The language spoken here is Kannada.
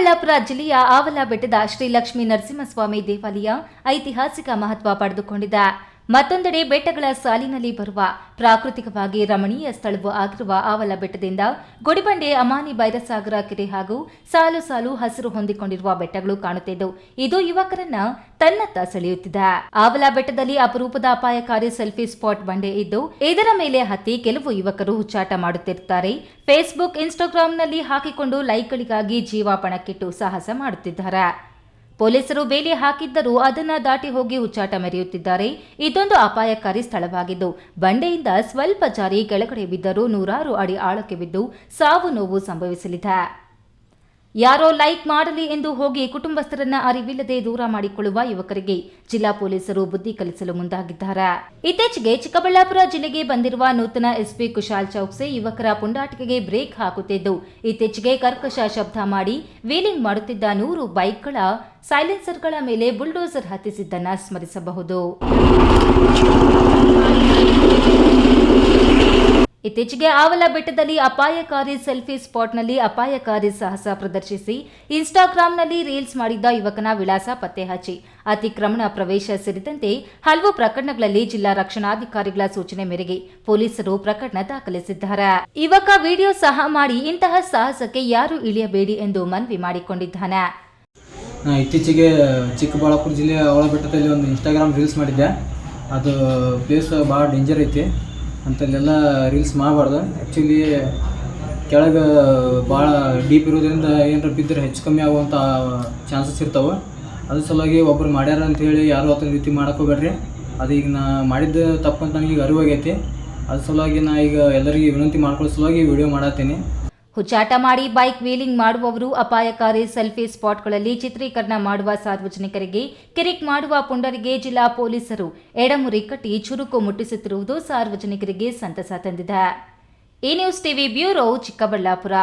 ಚಿಕ್ಕಬಳ್ಳಾಪುರ ಜಿಲ್ಲೆಯ ಆವಲ ಬೆಟ್ಟದ ಶ್ರೀ ಲಕ್ಷ್ಮೀ ನರಸಿಂಹಸ್ವಾಮಿ ದೇವಾಲಯ ಐತಿಹಾಸಿಕ ಮಹತ್ವ ಪಡೆದುಕೊಂಡಿದೆ. ಮತ್ತೊಂದೆಡೆ ಬೆಟ್ಟಗಳ ಸಾಲಿನಲ್ಲಿ ಬರುವ ಪ್ರಾಕೃತಿಕವಾಗಿ ರಮಣೀಯ ಸ್ಥಳವೂ ಆಗಿರುವ ಆವಲ ಬೆಟ್ಟದಿಂದ ಗುಡಿಬಂಡೆ ಅಮಾನಿ ಬೈರಸಾಗರ ಕೆರೆ ಹಾಗೂ ಸಾಲು ಸಾಲು ಹಸಿರು ಹೊಂದಿಕೊಂಡಿರುವ ಬೆಟ್ಟಗಳು ಕಾಣುತ್ತಿದ್ದವು ಇದು ಯುವಕರನ್ನ ತನ್ನತ್ತ ಸೆಳೆಯುತ್ತಿದೆ. ಆವಲ ಬೆಟ್ಟದಲ್ಲಿ ಅಪರೂಪದ ಅಪಾಯಕಾರಿ ಸೆಲ್ಫಿ ಸ್ಪಾಟ್ ಬಂಡೆ ಇದ್ದು, ಇದರ ಮೇಲೆ ಹತ್ತಿ ಕೆಲವು ಯುವಕರು ಹುಚ್ಚಾಟ ಮಾಡುತ್ತಿರುತ್ತಾರೆ. ಫೇಸ್ಬುಕ್, ಇನ್ಸ್ಟಾಗ್ರಾಂನಲ್ಲಿ ಹಾಕಿಕೊಂಡು ಲೈಕ್ಗಳಿಗಾಗಿ ಜೀವಾಪಣಕ್ಕಿಟ್ಟು ಸಾಹಸ ಮಾಡುತ್ತಿದ್ದಾರೆ. ಪೊಲೀಸರು ಬೇಲಿ ಹಾಕಿದ್ದರೂ ಅದನ್ನ ದಾಟಿ ಹೋಗಿ ಹುಚ್ಚಾಟ ಮೆರೆಯುತ್ತಿದ್ದಾರೆ. ಇದೊಂದು ಅಪಾಯಕಾರಿ ಸ್ಥಳವಾಗಿದ್ದು, ಬಂಡೆಯಿಂದ ಸ್ವಲ್ಪ ಜಾರಿ ಕೆಳಗಡೆ ಬಿದ್ದರೂ ನೂರಾರು ಅಡಿ ಆಳಕ್ಕೆ ಬಿದ್ದು ಸಾವು ನೋವು ಸಂಭವಿಸಲಿದೆ. ಯಾರೋ ಲೈಕ್ ಮಾಡಲಿ ಎಂದು ಹೋಗಿ ಕುಟುಂಬಸ್ಥರನ್ನ ಅರಿವಿಲ್ಲದೆ ದೂರ ಮಾಡಿಕೊಳ್ಳುವ ಯುವಕರಿಗೆ ಜಿಲ್ಲಾ ಪೊಲೀಸರು ಬುದ್ಧಿ ಕಲಿಸಲು ಮುಂದಾಗಿದ್ದಾರೆ. ಇತ್ತೀಚೆಗೆ ಚಿಕ್ಕಬಳ್ಳಾಪುರ ಜಿಲ್ಲೆಗೆ ಬಂದಿರುವ ನೂತನ ಎಸ್ಪಿ ಕುಶಾಲ್ ಚೌಕ್ಸೆ ಯುವಕರ ಪುಂಡಾಟಿಕೆಗೆ ಬ್ರೇಕ್ ಹಾಕುತ್ತಿದ್ದು, ಇತ್ತೀಚೆಗೆ ಕರ್ಕಶ ಶಬ್ದ ಮಾಡಿ ವೀಲಿಂಗ್ ಮಾಡುತ್ತಿದ್ದ ನೂರು ಬೈಕ್ಗಳ ಸೈಲೆನ್ಸರ್ಗಳ ಮೇಲೆ ಬುಲ್ಡೋಸರ್ ಹತ್ತಿಸಿದ್ದನ್ನ ಸ್ಮರಿಸಬಹುದು. ಇತ್ತೀಚೆಗೆ ಆವಲ ಬೆಟ್ಟದಲ್ಲಿ ಅಪಾಯಕಾರಿ ಸೆಲ್ಫಿ ಸ್ಪಾಟ್ನಲ್ಲಿ ಅಪಾಯಕಾರಿ ಸಾಹಸ ಪ್ರದರ್ಶಿಸಿ ಇನ್ಸ್ಟಾಗ್ರಾಂನಲ್ಲಿ ರೀಲ್ಸ್ ಮಾಡಿದ್ದ ಯುವಕನ ವಿಳಾಸ ಪತ್ತೆ ಹಚ್ಚಿ. ಅತಿಕ್ರಮಣ ಪ್ರವೇಶ ಸೇರಿದಂತೆ ಹಲವು ಪ್ರಕರಣಗಳಲ್ಲಿ ಜಿಲ್ಲಾ ರಕ್ಷಣಾಧಿಕಾರಿಗಳ ಸೂಚನೆ ಮೇರೆಗೆ ಪೊಲೀಸರು ಪ್ರಕರಣ ದಾಖಲಿಸಿದ್ದಾರೆ. ಯುವಕ ವಿಡಿಯೋ ಸಹ ಮಾಡಿ ಇಂತಹ ಸಾಹಸಕ್ಕೆ ಯಾರು ಇಳಿಯಬೇಡಿ ಎಂದು ಮನವಿ ಮಾಡಿಕೊಂಡಿದ್ದಾನೆ. ಇತ್ತೀಚೆಗೆ ಚಿಕ್ಕಬಳ್ಳಾಪುರ ಜಿಲ್ಲೆಯ ಬೆಟ್ಟದಲ್ಲಿ ಒಂದು ಇನ್ಸ್ಟಾಗ್ರಾಮ್ ರೀಲ್ಸ್ ಮಾಡಿದ್ದೆ. ಅದು ಪ್ಲೇಸ್ ಭಾಳ ಡೇಂಜರ್ ಐತಿ. ಅಂತಲ್ಲೆಲ್ಲ ರೀಲ್ಸ್ ಮಾಡಬಾರ್ದು. ಆ್ಯಕ್ಚುಲಿ ಕೆಳಗೆ ಭಾಳ ಡೀಪ್ ಇರೋದ್ರಿಂದ ಏನಾರ ಬಿದ್ದರೆ ಹೆಚ್ಚು ಕಮ್ಮಿ ಆಗುವಂಥ ಚಾನ್ಸಸ್ ಇರ್ತಾವೆ. ಅದ್ರ ಸಲುವಾಗಿ ಒಬ್ರು ಮಾಡ್ಯಾರ ಅಂತ ಹೇಳಿ ಯಾರು ಅದನ್ನ ರೀತಿ ಮಾಡಕ್ಕೆ ಹೋಗ್ಬೇಡ್ರಿ. ಅದು ಈಗ ನಾ ಮಾಡಿದ್ದು ತಪ್ಪಂತ ನನಗೆ ಅರಿವಾಗೈತಿ. ಅದ್ರ ಸಲುವಾಗಿ ನಾ ಈಗ ಎಲ್ಲರಿಗೂ ವಿನಂತಿ ಮಾಡ್ಕೊಳ್ಳೋ ಸಲುವಾಗಿ ವಿಡಿಯೋ ಮಾಡತ್ತೀನಿ. ಹುಚ್ಚಾಟ ಮಾಡಿ ಬೈಕ್ ವೀಲಿಂಗ್ ಮಾಡುವವರು ಅಪಾಯಕಾರಿ ಸೆಲ್ಫಿ ಸ್ಪಾಟ್ಗಳಲ್ಲಿ ಚಿತ್ರೀಕರಣ ಮಾಡುವ ಸಾರ್ವಜನಿಕರಿಗೆ, ಕಿರಿಕ್ ಮಾಡುವ ಪುಂಡರಿಗೆ ಜಿಲ್ಲಾ ಪೊಲೀಸರು ಎಡಮುರಿ ಕಟ್ಟಿ ಚುರುಕು ಮುಟ್ಟಿಸುತ್ತಿರುವುದು ಸಾರ್ವಜನಿಕರಿಗೆ ಸಂತಸ ತಂದಿದೆ. ಈ ನ್ಯೂಸ್ ಟಿವಿ ಬ್ಯೂರೋ ಚಿಕ್ಕಬಳ್ಳಾಪುರ.